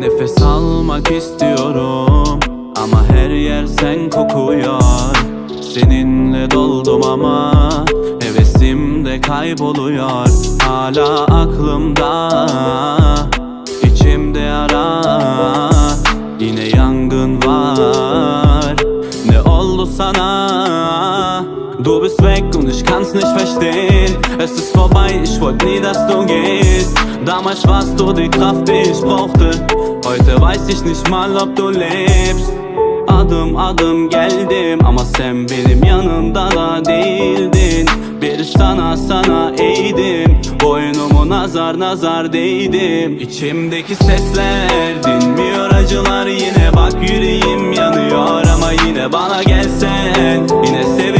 Nefes almak istiyorum Ama her yer sen kokuyor. Seninle doldum ama Hevesim de kayboluyor. Hala aklımda içimde yara Yine yangın var. Ne oldu sana? Du bist weg und ich kann's nicht verstehen. Es ist vorbei, ich wollte nie, dass du gehst. Damals warst du die Kraft, die ich brauchte. Heute weiß ich nicht mal, ob du lebst. Adım adım geldim ama sen benim yanımda da değildin Bir sana sana eğdim Boynumu nazar nazar değdim İçimdeki sesler dinmiyor acılar. Yine bak yüreğim yanıyor ama yine bana gelsen. Yine diye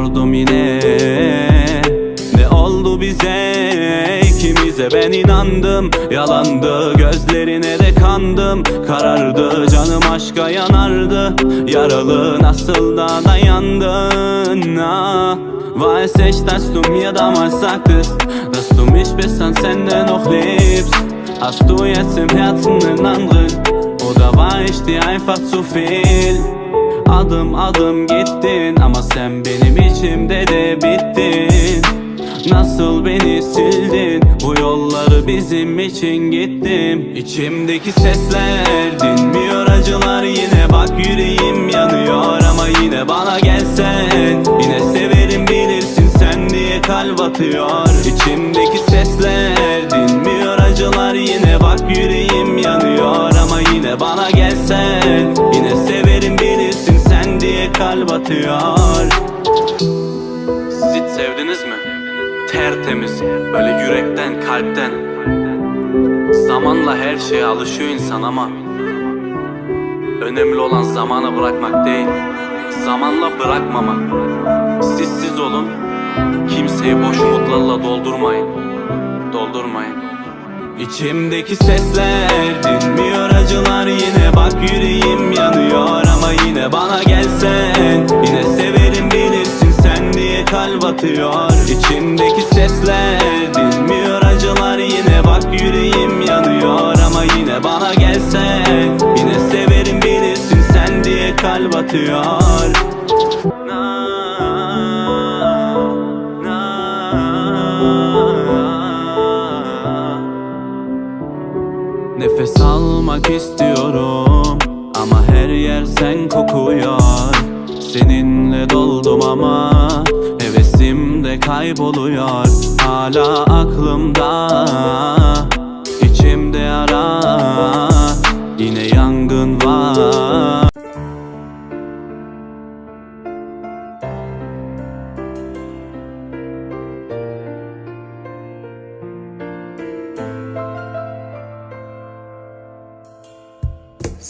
Sordum yine. Ne oldu bize? İkimize ben inandım. Yalandı gözlerine de kandım. Karardı canım aşka yanardı. Yaralı nasıl da dayandın? Ah. Weiß ich, dass du mir damals sagtest Dass du mich bis ans Ende noch liebst Hast du jetzt im Herzen einen anderen Oder war ich dir einfach zu viel Adım adım gittin ama sen benim içimde de bittin. Nasıl beni sildin? Bu yolları bizim için gittim. İçimdeki sesler dinmiyor acılar yine. Bak yüreğim yanıyor Ama yine bana gelsen. Yine severim bilirsin sen diye kalp atıyor. İçimdeki sesler dinmiyor acılar yine. Bak yüreğim yanıyor Ama yine bana gelsen kalp atıyor. Siz hiç sevdiniz mi? Tertemiz, böyle yürekten, kalpten. Zamanla her şeye alışıyor insan ama Önemli olan zamanı bırakmak değil Zamanla bırakmamak. Siz olun Kimseyi boş umutlarla doldurmayın. Doldurmayın İçimdeki sesler dinmiyor acılar. Yine bak yüreğim yanıyor ama yine bana gelsen. Yine severim bilirsin sen diye kalp atıyor. İçimdeki sesler dinmiyor acılar. Yine bak yüreğim yanıyor ama yine bana gelsen. Yine severim bilirsin sen diye kalp atıyor istiyorum. Ama her yer sen kokuyor. Seninle doldum ama hevesim de kayboluyor. Hala aklımda içimde yara Yine yangın var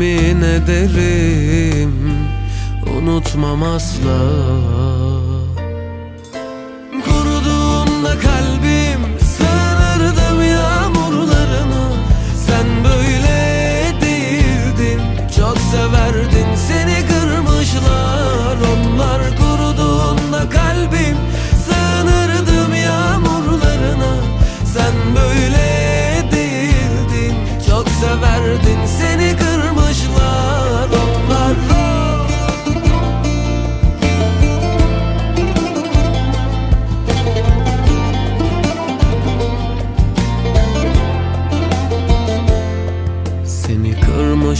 Yemin ederim unutmam asla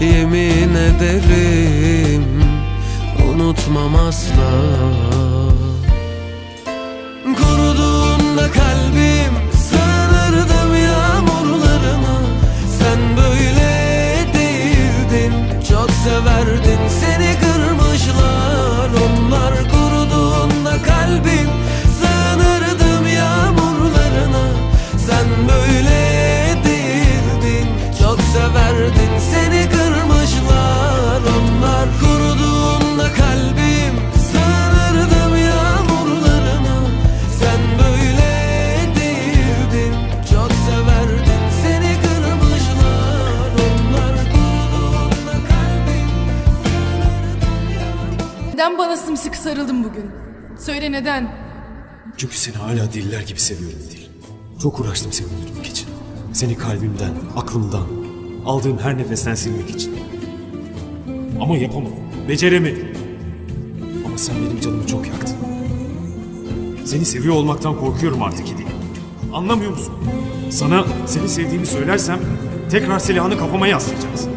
Yemin ederim Unutmam asla. Kuruduğunda kalbim Sığınırdım yağmurlarına Sen böyle değildin Çok severdin seni Neden bana sımsıkı sarıldın bugün? Söyle neden? Çünkü seni hala deliler gibi seviyorum değil. Çok uğraştım seni unutmak için. Seni kalbimden, aklımdan, aldığım her nefesten silmek için. Ama yapamadım, beceremedim. Ama sen benim canımı çok yaktın. Seni seviyor olmaktan korkuyorum artık İdil. Anlamıyor musun? Sana seni sevdiğimi söylersem tekrar silahını kafama yaslayacaksın.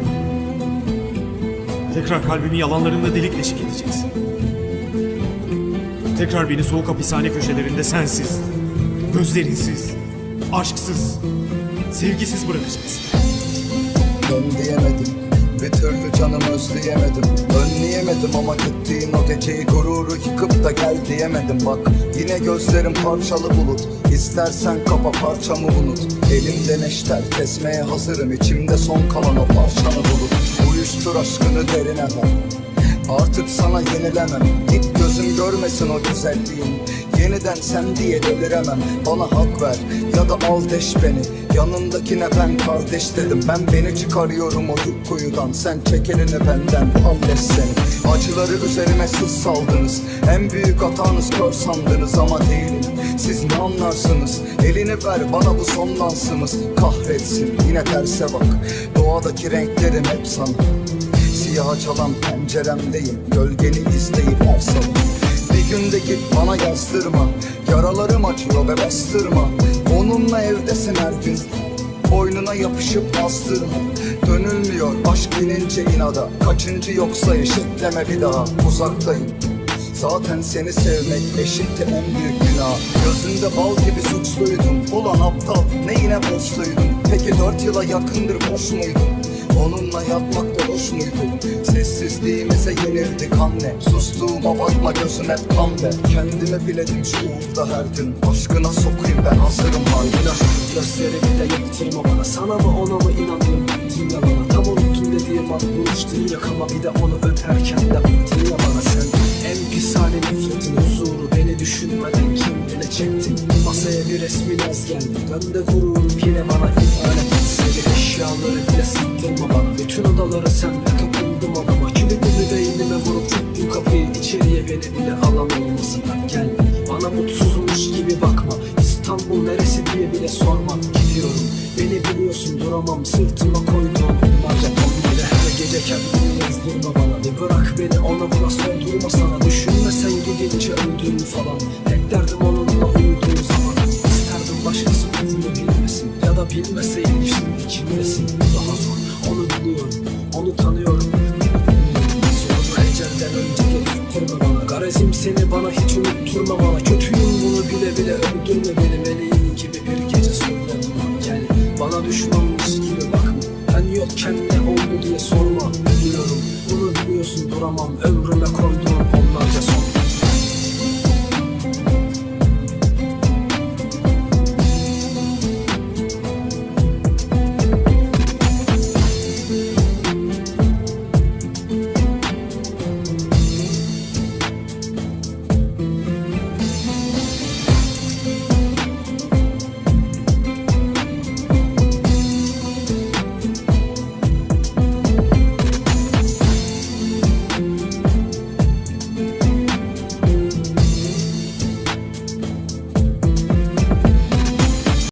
Tekrar kalbimi yalanlarında delik deşik edeceksin. Tekrar beni soğuk hapishane köşelerinde sensiz, gözlerinsiz, aşksız, sevgisiz bırakacaksın. Dön diyemedim Bir türlü canımı özleyemedim Önleyemedim ama gittiğin o geceyi gururu yıkıp da gel diyemedim Bak yine gözlerim parçalı bulut İstersen kapa parçamı unut. Elimde neşter kesmeye hazırım. İçimde son kalan o parçanı bulut Uyuştur aşkını derine ver Artık sana yenilemem. Git gözüm görmesin o güzelliğin. Yeniden sen diye deliremem. Bana hak ver ya da al deş beni. Yanındakine ben kardeş dedim. Ben beni çıkarıyorum o kuyudan Sen çek benden al deş seni Acıları üzerime siz saldınız. En büyük hatanız kör sandınız ama değilim. Siz ne anlarsınız? Elini ver bana bu son dansımız Kahretsin yine terse bak. Doğadaki renklerim hep sana. Siyah çalan penceremdeyim Gölgeni izleyip sabah Bir günde git bana yazdırma. Yaralarım acıyor ve bastırma. Onunla evdesin her gün Boynuna yapışıp bastırma Dönülmüyor. Aşk binince inada Kaçıncı yoksa eşitleme bir daha. Uzaktayım. Zaten seni sevmek eşitti en büyük günah. Gözünde bal gibi suçluydum Ulan aptal neyine borçluydum Peki dört yıla yakındır boş muydum Onunla yatmak da muydu? Sessizliğimize yenildik anne Sustuğuma bakma gözüm hep kan be Kendimi biledim şu uğurda her gün. Aşkına sokayım ben hazırım haline Gözlerimi de yaktırma bana. Sana mı ona mı inanayım? Bittin yalana Tam unuttun dediğim an buluştun yakama Bir de onu öperken de bittin ya bana sen. En pis hali nefretin huzuru. Beni düşünmeden kendine çektin Masaya bir resmin az geldi. Dön de vururum yine bana ihanet. et Seni eşyaları bile sıktırma bana Bütün odaları senle kapıldım adama Kilidimi beynime vurup çektim kapıyı. İçeriye beni bile alan olmasa da gel Bana mutsuzmuş gibi bakma. İstanbul neresi diye bile sorma. Gidiyorum. Beni biliyorsun duramam. Sırtıma koyduğum onlarca ton bile Her gece kendini yazdırma bana. Bir bırak beni ona buna sordurma sana. Düşünme sen gidince öldüğümü falan Ya da bilmeseydim şimdi kimlesin Daha zor. Onu biliyorum. Onu tanıyorum. Sonunu ecelden önce getirttirme bana. Garezim seni bana hiç unutturma bana. Kötüyüm bunu bile bile öldürme beni. Meleğin gibi bir gece bana Gel bana düşmanmış gibi bakma. Ben yokken ne oldu diye sorma. Biliyorum. Bunu biliyorsun duramam. Ömrüme koyduğum